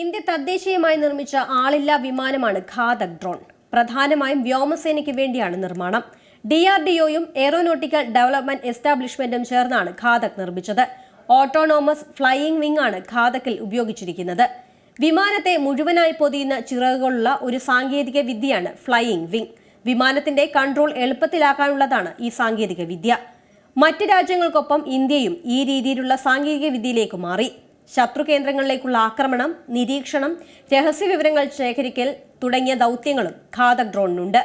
India തദ്ദേശീയമായി നിർമ്മിച്ച ആളില്ലാ വിമാനമാണ് ഘാതക് ഡ്രോൺ. പ്രധാനമായും വ്യോമസേനയ്ക്ക് വേണ്ടിയാണ് നിർമ്മാണം. ഡി ആർ ഡി ഒയും എയറോനോട്ടിക്കൽ ഡെവലപ്മെന്റ് എസ്റ്റാബ്ലിഷ്മെന്റും ചേർന്നാണ് ഘാതക് നിർമ്മിച്ചത്. ഓട്ടോണോമസ് ഫ്ലൈയിംഗ് വിംഗ് ആണ് ഘാതക്കിൽ ഉപയോഗിച്ചിരിക്കുന്നത്. വിമാനത്തെ മുഴുവനായി പൊതിയുന്ന ചിറകുകളുള്ള ഒരു സാങ്കേതിക വിദ്യയാണ് ഫ്ലൈയിംഗ് വിംഗ് വിമാനത്തിന്റെ കൺട്രോൾ എളുപ്പത്തിലാക്കാനുള്ളതാണ് ഈ സാങ്കേതിക വിദ്യ. മറ്റ് രാജ്യങ്ങൾക്കൊപ്പം ഇന്ത്യയും ഈ രീതിയിലുള്ള സാങ്കേതിക വിദ്യയിലേക്ക് മാറി. ശത്രു കേന്ദ്രങ്ങളിലേക്കുള്ള ആക്രമണം നിരീക്ഷണം രഹസ്യ വിവരങ്ങൾ ശേഖരിക്കൽ തുടങ്ങിയ ദൗത്യങ്ങളും ഘാതക് ഡ്രോണിനുണ്ട്.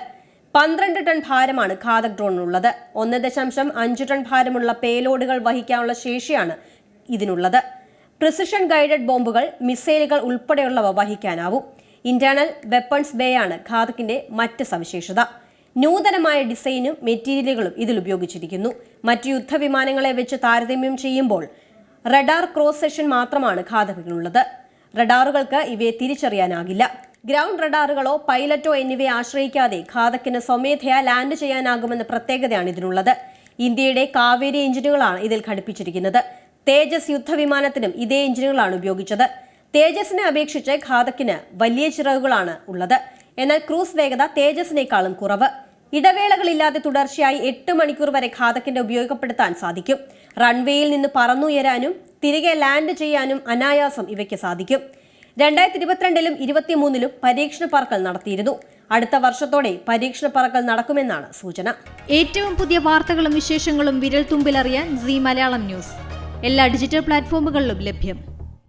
പന്ത്രണ്ട് ടൺ ഭാരമാണ് ഘാതക് ഡ്രോണിനുള്ളത്. ഒന്ന് ദശാംശം അഞ്ച് ടൺ ഭാരമുള്ള പേലോഡുകൾ വഹിക്കാനുള്ള ശേഷിയാണ് ഇതിനുള്ളത്. പ്രിസിഷൻ ഗൈഡഡ് ബോംബുകൾ മിസൈലുകൾ ഉൾപ്പെടെയുള്ളവ വഹിക്കാനാവും. ഇന്റേണൽ വെപ്പൺസ് ബേ ആണ് ഘാതകിന്റെ മറ്റ് സവിശേഷത. നൂതനമായ ഡിസൈനും മെറ്റീരിയലുകളും ഇതിൽ ഉപയോഗിച്ചിരിക്കുന്നു. മറ്റ് യുദ്ധവിമാനങ്ങളെ വെച്ച് താരതമ്യം ചെയ്യുമ്പോൾ റഡാർ ക്രോസ് സെഷൻ മാത്രമാണ് ഘാതകിനുള്ളത് റഡാറുകൾക്ക് ഇവയെ തിരിച്ചറിയാനാകില്ല. ഗ്രൗണ്ട് റഡാറുകളോ പൈലറ്റോ എന്നിവയെ ആശ്രയിക്കാതെ ഘാതക്കിന് സ്വമേധയാ ലാൻഡ് ചെയ്യാനാകുമെന്ന പ്രത്യേകതയാണ് ഇതിനുള്ളത്. ഇന്ത്യയുടെ കാവേരി എഞ്ചിനുകളാണ് ഇതിൽ ഘടിപ്പിച്ചിരിക്കുന്നത്. തേജസ് യുദ്ധവിമാനത്തിനും ഇതേ എഞ്ചിനുകളാണ് ഉപയോഗിച്ചത്. തേജസിനെ അപേക്ഷിച്ച് ഘാതക്കിന് വലിയ ചിറകുകളാണ് ഉള്ളത്. എന്നാൽ ക്രൂസ് വേഗത തേജസിനേക്കാളും കുറവ്. ഇടവേളകളില്ലാതെ തുടർച്ചയായി എട്ട് മണിക്കൂർ വരെ ഘാതക്കിന്റെ ഉപയോഗപ്പെടുത്താൻ സാധിക്കും. റൺവേയിൽ നിന്ന് പറന്നുയരാനും തിരികെ ലാൻഡ് ചെയ്യാനും അനായാസം ഇവയ്ക്ക് സാധിക്കും. രണ്ടായിരത്തി ഇരുപത്തിരണ്ടിലും ഇരുപത്തിമൂന്നിലും പരീക്ഷണ പറക്കൽ നടത്തിയിരുന്നു. അടുത്ത വർഷത്തോടെ പരീക്ഷണ പറക്കൽ നടക്കുമെന്നാണ് സൂചന. ഏറ്റവും പുതിയ വാർത്തകളും വിശേഷങ്ങളും വിരൽ തുമ്പിലറിയാൻ സി മലയാളം ന്യൂസ്. എല്ലാ ഡിജിറ്റൽ പ്ലാറ്റ്ഫോമുകളിലും ലഭ്യം.